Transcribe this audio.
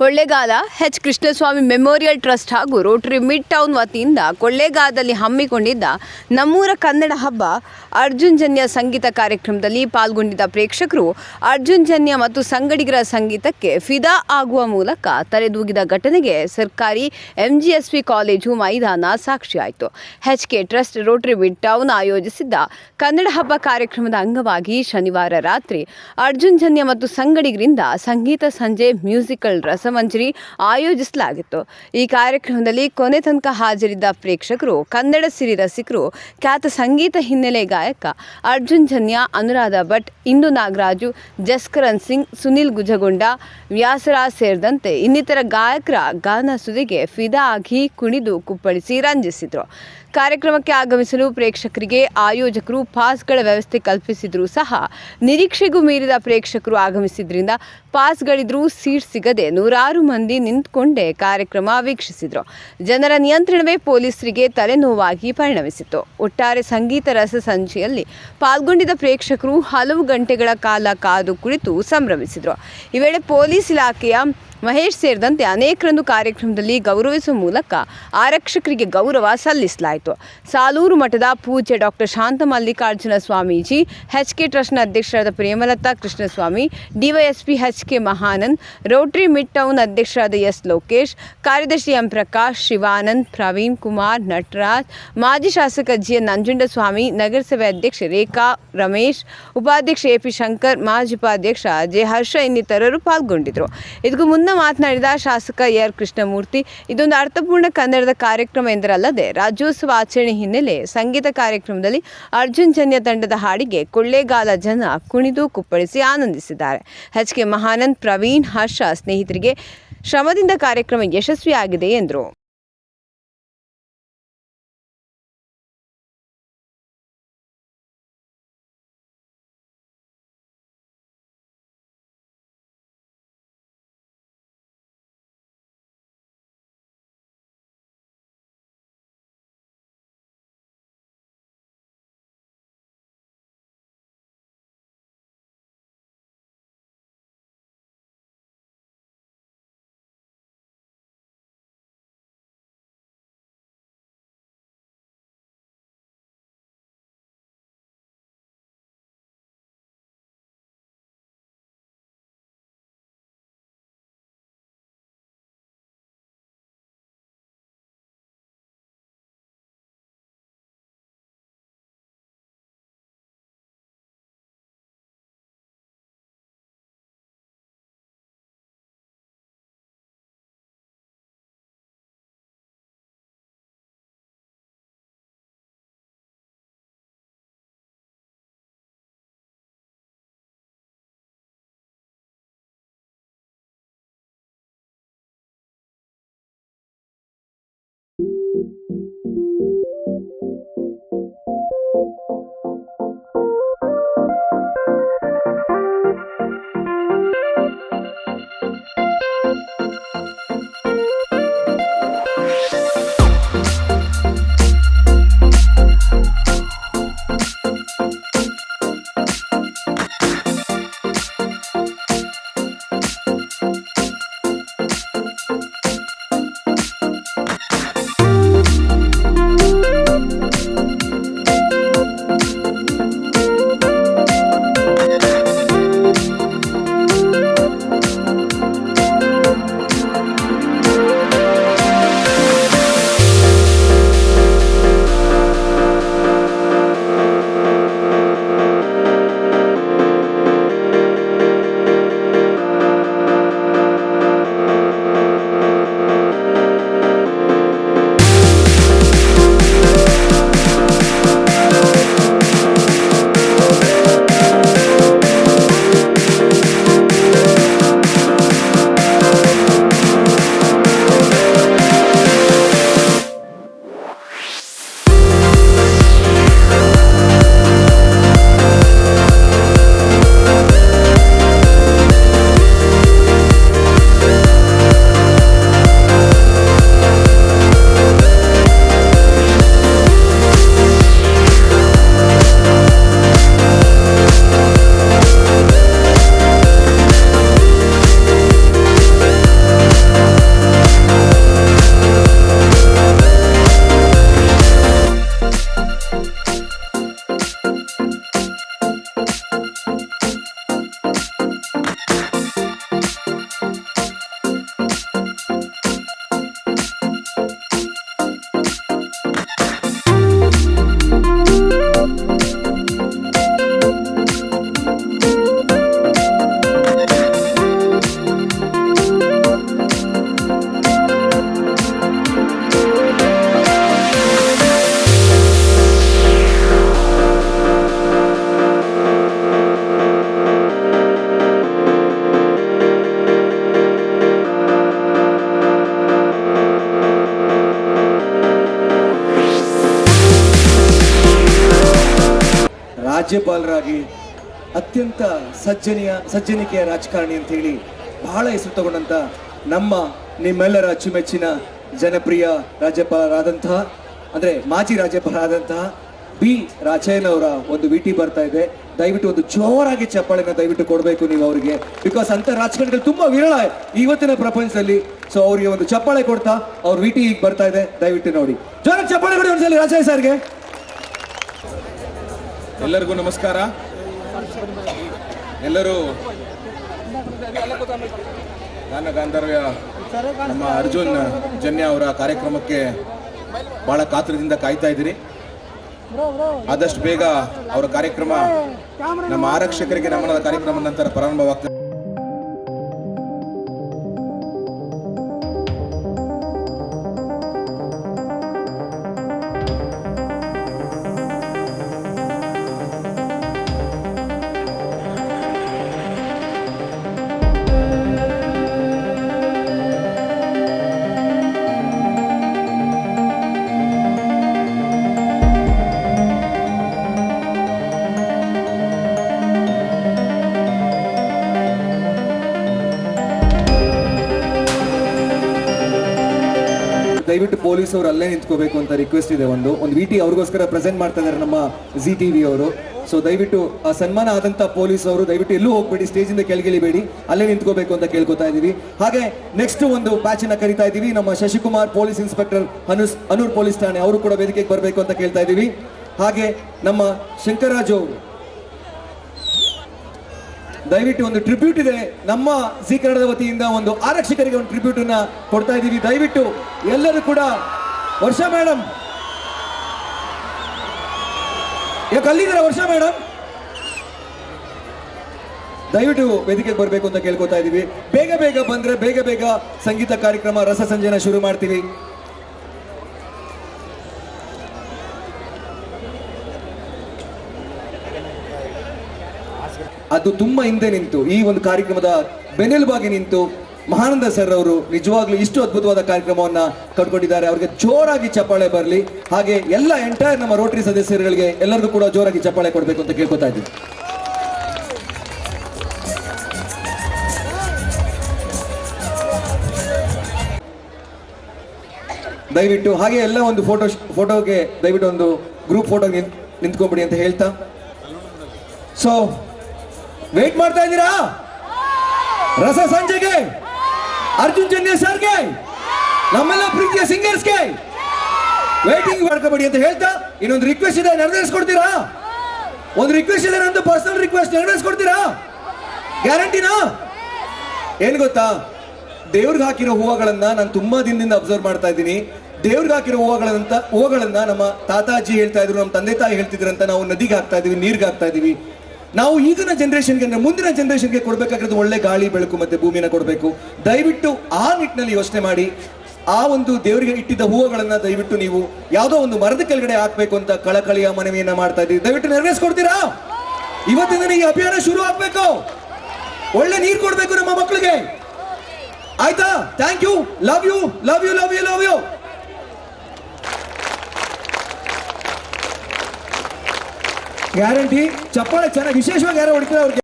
Kollegala, H. Krishnaswamy memorial trust ಹಾಗೂ Rotary mid town ವತಿಯಿಂದ ಕೊಳ್ಳೇಗಾಲದಲ್ಲಿ ಹಮ್ಮಿಕೊಂಡಿದ್ದ ನಮ್ಮೂರ ಕನ್ನಡ ಹಬ್ಬ ಅರ್ಜುನ್ ಜನ್ಯ ಸಂಗೀತ ಕಾರ್ಯಕ್ರಮದಲ್ಲಿ ಪಾಲ್ಗೊಂಡಿದ್ದ ಪ್ರೇಕ್ಷಕರು ಅರ್ಜುನ್ ಜನ್ಯ ಮತ್ತು ಸಂಗಡಿಗರ ಸಂಗೀತಕ್ಕೆ ಫಿದಾ ಆಗುವ ಮೂಲಕ ತಲೆದೂಗಿದ ಘಟನೆಗೆ ಸರ್ಕಾರಿ ಎಂಜಿಎಸ್ವಿ ಕಾಲೇಜು ಮೈದಾನ ಸಾಕ್ಷಿಯಾಯಿತು. HK trust Rotary mid town ಆಯೋಜಿಸಿದ್ದ ಕನ್ನಡ ಹಬ್ಬ ಕಾರ್ಯಕ್ರಮದ ಅಂಗವಾಗಿ ಶನಿವಾರ ರಾತ್ರಿ ಅರ್ಜುನ್ ಜನ್ಯ ಮತ್ತು ಸಂಗಡಿಗರಿಂದ ಸಂಗೀತ, ಸಂಜೆ, ಮ್ಯೂಸಿಕಲ್ ರಸಮಂಜರಿ ಆಯೋಜಿಸಲಾಗಿತ್ತು. ಈ ಕಾರ್ಯಕ್ರಮದಲ್ಲಿ ಕೊನೆ ತನಕ ಹಾಜರಿದ್ದ ಪ್ರೇಕ್ಷಕರು, ಕನ್ನಡ ಸಿರಿ ರಸಿಕರು, ಖ್ಯಾತ ಸಂಗೀತ ಹಿನ್ನೆಲೆ ಗಾಯಕ ಅರ್ಜುನ್ ಜನ್ಯ, ಅನುರಾಧ ಭಟ್, ಇಂದು ನಾಗರಾಜು, ಜಸ್ಕರನ್ ಸಿಂಗ್, ಸುನಿಲ್ ಗುಜಗೊಂಡ, ವ್ಯಾಸರಾಜ್ ಸೇರಿದಂತೆ ಇನ್ನಿತರ ಗಾಯಕರ ಗಾನ ಸುದಿಗೆ ಫಿದಾ ಆಗಿ ಕುಣಿದು ಕುಪ್ಪಳಿಸಿ ರಂಜಿಸಿದರು. ಕಾರ್ಯಕ್ರಮಕ್ಕೆ ಆಗಮಿಸಲು ಪ್ರೇಕ್ಷಕರಿಗೆ ಆಯೋಜಕರು ಪಾಸ್ಗಳ ವ್ಯವಸ್ಥೆ ಕಲ್ಪಿಸಿದರೂ ಸಹ ನಿರೀಕ್ಷೆಗೂ ಮೀರಿದ ಪ್ರೇಕ್ಷಕರು ಆಗಮಿಸಿದ್ರಿಂದ ಪಾಸ್ಗಳಿದ್ರೂ ಸೀಟ್ ಸಿಗದೆ ನೂರಾರು ಮಂದಿ ನಿಂತ್ಕೊಂಡೇ ಕಾರ್ಯಕ್ರಮ ವೀಕ್ಷಿಸಿದರು. ಜನರ ನಿಯಂತ್ರಣವೇ ಪೊಲೀಸರಿಗೆ ತಲೆನೋವಾಗಿ ಪರಿಣಮಿಸಿತು ಒಟ್ಟಾರೆ ಸಂಗೀತ ರಸ ಸಂಜೆಯಲ್ಲಿ ಪಾಲ್ಗೊಂಡಿದ್ದ ಪ್ರೇಕ್ಷಕರು ಹಲವು ಗಂಟೆಗಳ ಕಾಲ ಕಾದು ಕುಳಿತು ಸಂಭ್ರಮಿಸಿದರು. ಈ ವೇಳೆ ಪೊಲೀಸ್ ಇಲಾಖೆಯ ಮಹೇಶ್ ಸೇರಿದಂತೆ ಅನೇಕರನ್ನು ಕಾರ್ಯಕ್ರಮದಲ್ಲಿ ಗೌರವಿಸುವ ಮೂಲಕ ಆರಕ್ಷಕರಿಗೆ ಗೌರವ ಸಲ್ಲಿಸಲಾಯಿತು. ಸಾಲೂರು ಮಠದ ಪೂಜ್ಯ doctor Shanta Mallikarjuna Swamiji H K ಟ್ರಸ್ಟ್ನ ಅಧ್ಯಕ್ಷರಾದ Premalatha Krishnaswamy DYSP H K Mahanand, Rotary mid town ಅಧ್ಯಕ್ಷರಾದ ಎಸ್ ಲೋಕೇಶ್, ಕಾರ್ಯದರ್ಶಿ ಎಂ ಪ್ರಕಾಶ್, ಶಿವಾನಂದ್, ಪ್ರವೀಣ್ ಕುಮಾರ್, ನಟರಾಜ್, ಮಾಜಿ ಶಾಸಕ ಜಿ ಎನ್ ನಂಜುಂಡಸ್ವಾಮಿ ನಗರಸಭೆ ಅಧ್ಯಕ್ಷ ರೇಖಾ ರಮೇಶ್, ಉಪಾಧ್ಯಕ್ಷ ಎ ಪಿ ಶಂಕರ್, ಮಾಜಿ ಉಪಾಧ್ಯಕ್ಷ ಜೆ ಹರ್ಷ ಇನ್ನಿತರರು ಪಾಲ್ಗೊಂಡಿದ್ದರು. ಇದಕ್ಕೂ ಮುನ್ನ ಮಾತನಾಡಿದ ಶಾಸಕ ಎರ್ ಕೃಷ್ಣಮೂರ್ತಿ, ಇದೊಂದು ಅರ್ಥಪೂರ್ಣ ಕನ್ನಡದ ಕಾರ್ಯಕ್ರಮ ಎಂದರಲ್ಲದೆ ರಾಜ್ಯೋತ್ಸವ ಆಚರಣೆ ಹಿನ್ನೆಲೆ ಸಂಗೀತ ಕಾರ್ಯಕ್ರಮದಲ್ಲಿ ಅರ್ಜುನ್ ಜನ್ಯ ತಂಡದ ಹಾಡಿಗೆ ಕೊಳ್ಳೇಗಾಲ ಜನ ಕುಣಿದು ಕುಪ್ಪಳಿಸಿ ಆನಂದಿಸಿದ್ದಾರೆ. ಎಚ್ ಕೆ ಮಹಾನಂದ್ ಪ್ರವೀಣ್ ಹರ್ಷ ಸ್ನೇಹಿತರಿಗೆ ಶ್ರಮದಿಂದ ಕಾರ್ಯಕ್ರಮ ಯಶಸ್ವಿಯಾಗಿದೆ ಎಂದರು. ರಾಜ್ಯಪಾಲರಾಗಿ ಅತ್ಯಂತ ಸಜ್ಜನಿಯ ಸಜ್ಜನಿಕೆಯ ರಾಜಕಾರಣಿ ಅಂತ ಹೇಳಿ ಬಹಳ ಹೆಸರು ತಗೊಂಡಂತ ನಮ್ಮ ನಿಮ್ಮೆಲ್ಲರ ಅಚ್ಚುಮೆಚ್ಚಿನ ಜನಪ್ರಿಯ ರಾಜ್ಯಪಾಲರಾದಂತಹ, ಅಂದ್ರೆ ಮಾಜಿ ರಾಜ್ಯಪಾಲರಾದಂತಹ ಬಿ ರಾಜಯ್ಯನ ಅವರ ಒಂದು ವಿಟಿ ಬರ್ತಾ ಇದೆ. ದಯವಿಟ್ಟು ಒಂದು ಜೋರಾಗಿ ಚಪ್ಪಾಳೆನ ದಯವಿಟ್ಟು ಕೊಡಬೇಕು ನೀವು ಅವರಿಗೆ. ಬಿಕಾಸ್ ಅಂತ ರಾಜಕಾರಣಿಗಳು ತುಂಬಾ ವಿರಳ ಇವತ್ತಿನ ಪ್ರಪಂಚದಲ್ಲಿ. ಸೊ ಅವರಿಗೆ ಒಂದು ಚಪ್ಪಾಳೆ ಕೊಡ್ತಾ, ಅವ್ರ ವಿಟಿ ಈಗ ಬರ್ತಾ ಇದೆ. ದಯವಿಟ್ಟು ನೋಡಿ. ಜೋರಾಗಿ ಚಪ್ಪಾಳೆ ಕೊಡಿ ಒಂದ್ಸಲಿ ರಾಜಯ್ಯ ಸರ್ಗೆ. ಎಲ್ಲರಿಗೂ ನಮಸ್ಕಾರ. ಎಲ್ಲರೂ ಗಾನ ಗಾಂಧರ್ವ ನಮ್ಮ ಅರ್ಜುನ್ ಜನ್ಯ ಅವರ ಕಾರ್ಯಕ್ರಮಕ್ಕೆ ಬಹಳ ಕಾತರದಿಂದ ಕಾಯ್ತಾ ಇದ್ದೀರಿ. ಆದಷ್ಟು ಬೇಗ ಅವರ ಕಾರ್ಯಕ್ರಮ ನಮ್ಮ ಆರಕ್ಷಕರಿಗೆ ನಮನದ ಕಾರ್ಯಕ್ರಮ ನಂತರ ಪ್ರಾರಂಭವಾಗ್ತದೆ. ದಯವಿಟ್ಟು ಪೊಲೀಸ್ ಅವರು ಅಲ್ಲೇ ನಿಂತ್ಕೋಬೇಕು ಅಂತ ರಿಕ್ವೆಸ್ಟ್ ಇದೆ ಒಂದು. ಒಂದು ವಿಟಿ ಅವ್ರಿಗೋಸ್ಕರ ಪ್ರೆಸೆಂಟ್ ಮಾಡ್ತಾ ಇದ್ದಾರೆ ನಮ್ಮ ಜಿ ಟಿ ವಿ ಅವರು. ಸೊ ದಯವಿಟ್ಟು ಆ ಸನ್ಮಾನ ಆದಂತ ಪೊಲೀಸ್ ಅವರು, ದಯವಿಟ್ಟು ಎಲ್ಲೂ ಹೋಗ್ಬೇಡಿ ಸ್ಟೇಜ್ ಇಂದ ಕೆಳಗಿಳಿಬೇಡಿ, ಅಲ್ಲೇ ನಿಂತ್ಕೋಬೇಕು ಅಂತ ಕೇಳ್ಕೊತಾ ಇದೀವಿ. ಹಾಗೆ ನೆಕ್ಸ್ಟ್ ಒಂದು ಬ್ಯಾಚ್ ಅನ್ನ ಕರಿತಾ ಇದೀವಿ. ನಮ್ಮ ಶಶಿಕುಮಾರ್ ಪೊಲೀಸ್ ಇನ್ಸ್ಪೆಕ್ಟರ್ ಅನುಸ್ ಅನೂರ್ ಪೊಲೀಸ್ ಠಾಣೆ, ಅವರು ಕೂಡ ವೇದಿಕೆಗೆ ಬರಬೇಕು ಅಂತ ಕೇಳ್ತಾ ಇದೀವಿ. ಹಾಗೆ ನಮ್ಮ ಶಂಕರಾಜು ದಯವಿಟ್ಟು ಒಂದು ಟ್ರಿಬ್ಯೂಟ್ ಇದೆ. ನಮ್ಮ ಜೀ ಕನ್ನಡದ ವತಿಯಿಂದ ಒಂದು ಆರಕ್ಷಕರಿಗೆ ಒಂದು ಟ್ರಿಬ್ಯೂಟ್ ಅನ್ನ ಕೊಡ್ತಾ ಇದ್ದೀವಿ. ದಯವಿಟ್ಟು ಎಲ್ಲರೂ ಕೂಡ, ವರ್ಷ ಮೇಡಮ್ ಯಾಕೆ ಅಲ್ಲಿದ್ದೀರಾ ವರ್ಷ ಮೇಡಮ್ ದಯವಿಟ್ಟು ವೇದಿಕೆಗೆ ಬರಬೇಕು ಅಂತ ಕೇಳ್ಕೊತಾ ಇದ್ದೀವಿ. ಬೇಗ ಬೇಗ ಬಂದ್ರೆ ಬೇಗ ಬೇಗ ಸಂಗೀತ ಕಾರ್ಯಕ್ರಮ ರಸ ಸಂಜೆನ ಶುರು ಮಾಡ್ತೀವಿ. ಅದು ತುಂಬಾ ಹಿಂದೆ ನಿಂತು, ಈ ಒಂದು ಕಾರ್ಯಕ್ರಮದ ಬೆನ್ನೆಲುಬಾಗಿ ನಿಂತು ಮಹಾನಂದ ಸರ್ ಅವರು ನಿಜವಾಗ್ಲೂ ಇಷ್ಟು ಅದ್ಭುತವಾದ ಕಾರ್ಯಕ್ರಮವನ್ನ ಕಟ್ಕೊಂಡಿದ್ದಾರೆ ಅವರಿಗೆ ಜೋರಾಗಿ ಚಪ್ಪಾಳೆ ಬರಲಿ. ಹಾಗೆ ಎಲ್ಲ ಎಂಟೈರ್ ನಮ್ಮ ರೋಟರಿ ಸದಸ್ಯರುಗಳಿಗೆ ಎಲ್ಲರಿಗೂ ಕೂಡ ಜೋರಾಗಿ ಚಪ್ಪಾಳೆ ಕೊಡಬೇಕು ಅಂತ ಕೇಳ್ಕೊತಾ ಇದ್ದೀನಿ. ದಯವಿಟ್ಟು ಹಾಗೆ ಎಲ್ಲ ಒಂದು ಫೋಟೋ ಫೋಟೋಗೆ ದಯವಿಟ್ಟು ಒಂದು ಗ್ರೂಪ್ ಫೋಟೋ ನಿಂತ್ಕೊಂಡ್ಬಿಡಿ ಅಂತ ಹೇಳ್ತಾ. ಸೊ ವೇಟ್ ಮಾಡ್ತಾ ಇದ್ದೀರಾ? ರಸ ಸಂಜೆಗೆ, ಅರ್ಜುನ್ ಜನ್ಯ ಸರ್ಗೆ, ನಮ್ಮೆಲ್ಲ ಪ್ರೀತಿಯ ಸಿಂಗರ್ಸ್ಗೆ ವೇಟಿಂಗ್ ಮಾಡ್ಕೋಬೇಡಿ ಅಂತ ಹೇಳ್ತಾ, ಇನ್ನೊಂದು ರಿಕ್ವೆಸ್ಟ್ ಇದೆ, ನೆರವೇರಿಸ್ಕೊಡ್ತೀರಾ? ಒಂದು ರಿಕ್ವೆಸ್ಟ್ ಇದೆ, ನಂದು ಪರ್ಸನಲ್ ರಿಕ್ವೆಸ್ಟ್ ನೆರವೇರಿಸ್ಕೊಡ್ತೀರಾ? ಗ್ಯಾರಂಟಿನಾ ಏನ್ ಗೊತ್ತಾ? ದೇವ್ರಿಗೆ ಹಾಕಿರೋ ಹೂವುಗಳನ್ನ ನಾನು ತುಂಬಾ ದಿನದಿಂದ ಅಬ್ಸರ್ವ್ ಮಾಡ್ತಾ ಇದ್ದೀನಿ. ದೇವ್ರಿಗೆ ಹಾಕಿರೋ ಹೂವುಗಳಂತ ಹೂವುಗಳನ್ನ ನಮ್ಮ ತಾತಾಜಿ ಹೇಳ್ತಾ ಇದ್ರು, ನಮ್ಮ ತಂದೆ ತಾಯಿ ಹೇಳ್ತಿದ್ರಂತ ನಾವು ನದಿಗೆ ಹಾಕ್ತಾ ಇದೀವಿ ನೀರ್ಗೆ ಹಾಕ್ತಾ ಇದೀವಿ ನಾವು ಈಗಿನ ಜನರೇಷನ್ಗೆ ಅಂದ್ರೆ ಮುಂದಿನ ಜನರೇಷನ್ಗೆ ಕೊಡಬೇಕಾಗಿರೋದು ಒಳ್ಳೆ ಗಾಳಿ, ಬೆಳಕು ಮತ್ತೆ ಭೂಮಿನ ಕೊಡಬೇಕು. ದಯವಿಟ್ಟು ಆ ನಿಟ್ಟಿನಲ್ಲಿ ಯೋಚನೆ ಮಾಡಿ. ಆ ಒಂದು ದೇವರಿಗೆ ಇಟ್ಟಿದ್ದ ಹೂವುಗಳನ್ನ ದಯವಿಟ್ಟು ನೀವು ಯಾವುದೋ ಒಂದು ಮರದ ಕೆಳಗಡೆ ಹಾಕ್ಬೇಕು ಅಂತ ಕಳಕಳಿಯ ಮನವಿಯನ್ನ ಮಾಡ್ತಾ ಇದ್ದೀವಿ ದಯವಿಟ್ಟು ನೆರವೇರಿಸ್ಕೊಡ್ತೀರಾ? ಇವತ್ತಿಂದ ಈ ಅಭಿಯಾನ ಶುರು ಆಗ್ಬೇಕು. ಒಳ್ಳೆ ನೀರು ಕೊಡ್ಬೇಕು ನಮ್ಮ ಮಕ್ಕಳಿಗೆ. ಆಯ್ತಾ? Thank you love you love you love you love you guarantee ಚಪ್ಪಾಳೆ ಚೆನ್ನಾಗಿ ವಿಶೇಷವಾಗಿ ಯಾರೋ ಹೊಡಿತಾರೆ ಅವ್ರಿಗೆ